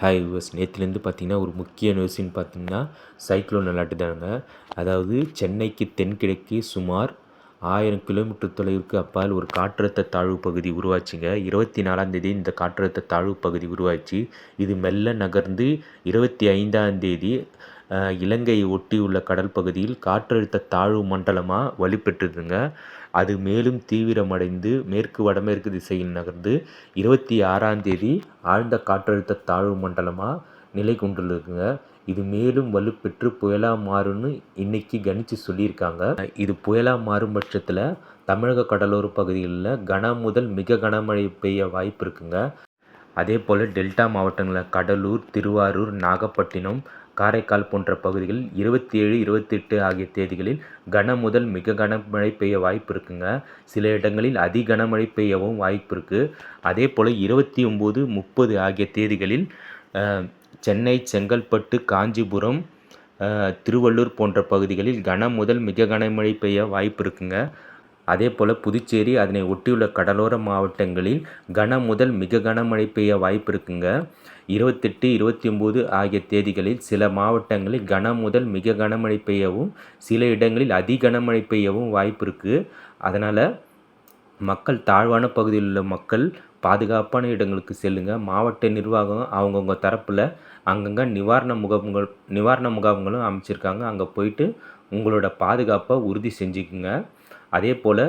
Hi US நேற்றுலேருந்து பார்த்திங்கன்னா ஒரு முக்கிய நியூஸ்ன்னு பார்த்திங்கன்னா சைக்ளோன் அலர்ட் தாங்க அதாவது சென்னைக்கு தென்கிழக்கு சுமார் ஆயிரம் கிலோமீட்டர் தொலைவுக்கு அப்பால் ஒரு காற்றழுத்த தாழ்வு பகுதி உருவாச்சுங்க. இருபத்தி நாலாந்தேதி இந்த காற்றழுத்த தாழ்வு பகுதி உருவாச்சு. இது மெல்ல நகர்ந்து இருபத்தி ஐந்தாம் தேதி இலங்கையை ஒட்டியுள்ள கடல் பகுதியில் காற்றழுத்த தாழ்வு மண்டலமாக வலுப்பெற்றுதுங்க அது மேலும் தீவிரமடைந்து மேற்கு வடமேற்கு திசையில் நகர்ந்து இருபத்தி ஆறாம் தேதி ஆழ்ந்த காற்றழுத்த தாழ்வு மண்டலமாக நிலை கொண்டுள்ளதுங்க. இது மேலும் வலுப்பெற்று புயலாக மாறும்னு இன்னைக்கு கணிச்சு சொல்லியிருக்காங்க. இது புயலாக மாறும் பட்சத்தில் தமிழக கடலோர பகுதிகளில் கன முதல் மிக கனமழை பெய்ய வாய்ப்பு இருக்குங்க. அதே போல் டெல்டா மாவட்டங்களில் கடலூர் திருவாரூர் நாகப்பட்டினம் காரைக்கால் போன்ற பகுதிகளில் இருபத்தி ஏழு இருபத்தெட்டு ஆகிய தேதிகளில் கன முதல் மிக கனமழை பெய்ய வாய்ப்பு இருக்குங்க. சில இடங்களில் அதி கனமழை பெய்யவும் வாய்ப்பு இருக்குது அதே போல் இருபத்தி ஒம்பது முப்பது ஆகிய தேதிகளில் சென்னை செங்கல்பட்டு காஞ்சிபுரம் திருவள்ளூர் போன்ற பகுதிகளில் கன முதல் மிக கனமழை பெய்ய வாய்ப்பு இருக்குங்க. அதே போல் புதுச்சேரி அதனை ஒட்டியுள்ள கடலோர மாவட்டங்களில் கன முதல் மிக கனமழை பெய்ய வாய்ப்பு இருக்குங்க. இருபத்தெட்டு இருபத்தி ஒம்பது ஆகிய தேதிகளில் சில மாவட்டங்களில் கன முதல் மிக கனமழை பெய்யவும் சில இடங்களில் அதி கனமழை பெய்யவும் வாய்ப்பு இருக்குது அதனால் மக்கள் தாழ்வான பகுதியில் உள்ள மக்கள் பாதுகாப்பான இடங்களுக்கு செல்லுங்கள் மாவட்ட நிர்வாகம் அவங்கவுங்க தரப்பில் அங்கங்கே நிவாரண முகாம்கள் நிவாரண முகாம்களும் அமைச்சிருக்காங்க. அங்கே போயிட்டு உங்களோட பாதுகாப்பை உறுதி செஞ்சுக்குங்க. அதே போல்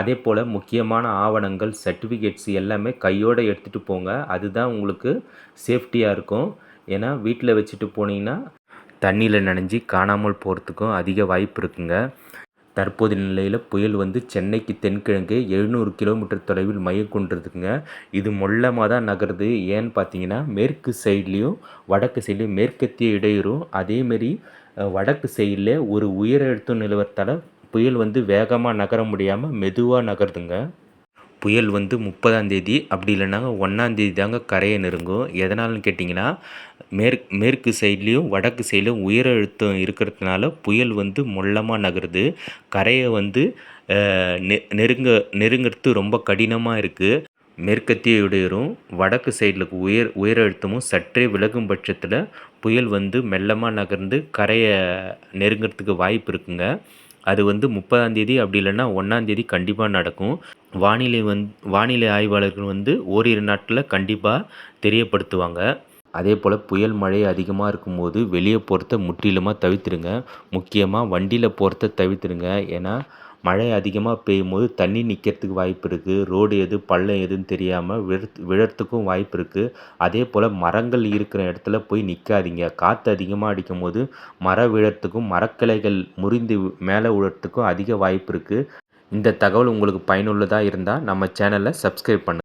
அதே போல் முக்கியமான ஆவணங்கள் சர்டிஃபிகேட்ஸ் எல்லாமே கையோடு எடுத்துகிட்டு போங்க. அதுதான் உங்களுக்கு சேஃப்டியாக இருக்கும். ஏன்னா வீட்டில் வச்சுட்டு போனீங்கன்னா தண்ணியில் நனைஞ்சி காணாமல் போகிறதுக்கும் அதிக வாய்ப்பு இருக்குங்க. தற்போதைய நிலையில் புயல் வந்து சென்னைக்கு தென்கிழக்கு எழுநூறு கிலோமீட்டர் தொலைவில் மையம் கொண்டிருக்குங்க. இது மொல்லமாக தான் நகருது. ஏன்னு பார்த்தீங்கன்னா மேற்கு சைட்லேயும் வடக்கு சைட்லேயும் மேற்கத்திய இடையூறும். அதேமாரி வடக்கு சைடில் ஒரு உயர் எழுத்து நிலவரத்தால் புயல் வந்து வேகமாக நகர முடியாமல் மெதுவாக நகருதுங்க. புயல் வந்து முப்பதாந்தேதி அப்படி இல்லைனாங்க ஒன்றாந்தேதி தாங்க கரையை நெருங்கும். எதனால்னு கேட்டிங்கன்னா மேற்கு மேற்கு சைட்லேயும் வடக்கு சைட்லேயும் உயரழுத்தம் இருக்கிறதுனால புயல் வந்து மொல்லமாக நகருது. கரையை வந்து நெ நெருங்க நெருங்கிறது ரொம்ப கடினமாக இருக்குது மேற்கத்திய இடையூறும் வடக்கு சைடில் உயர் உயரழுத்தமும் சற்றே விலகும் பட்சத்தில் புயல் வந்து மெல்லமாக நகர்ந்து கரையை நெருங்கிறதுக்கு வாய்ப்பு இருக்குங்க. அது வந்து முப்பதாந்தேதி அப்படி இல்லைன்னா ஒன்றாந்தேதி கண்டிப்பாக நடக்கும். வானிலை வந் வானிலை ஆய்வாளர்கள் வந்து ஓரிரு நாட்டில் கண்டிப்பாக தெரியப்படுத்துவாங்க. அதே போல் புயல் மழை அதிகமாக இருக்கும்போது வெளியே போகிறத முற்றிலுமாக தவிர்த்துருங்க. முக்கியமாக வண்டியில் போகிறத தவிர்த்துருங்க. ஏன்னா மழை அதிகமாக பெய்யும் போது தண்ணி நிற்கிறதுக்கு வாய்ப்பு இருக்குது ரோடு எது பள்ளம் எதுன்னு தெரியாமல் விழத் விழறத்துக்கும் வாய்ப்பு இருக்குது அதே போல் மரங்கள் இருக்கிற இடத்துல போய் நிற்காதீங்க காற்று அதிகமாக அடிக்கும் போது மரம் விழறத்துக்கும் மரக்கிளைகள் முறிந்து மேலே விழறத்துக்கும் அதிக வாய்ப்பு இருக்குது இந்த தகவல் உங்களுக்கு பயனுள்ளதாக இருந்தால் நம்ம சேனலை சப்ஸ்கிரைப் பண்ணுங்கள்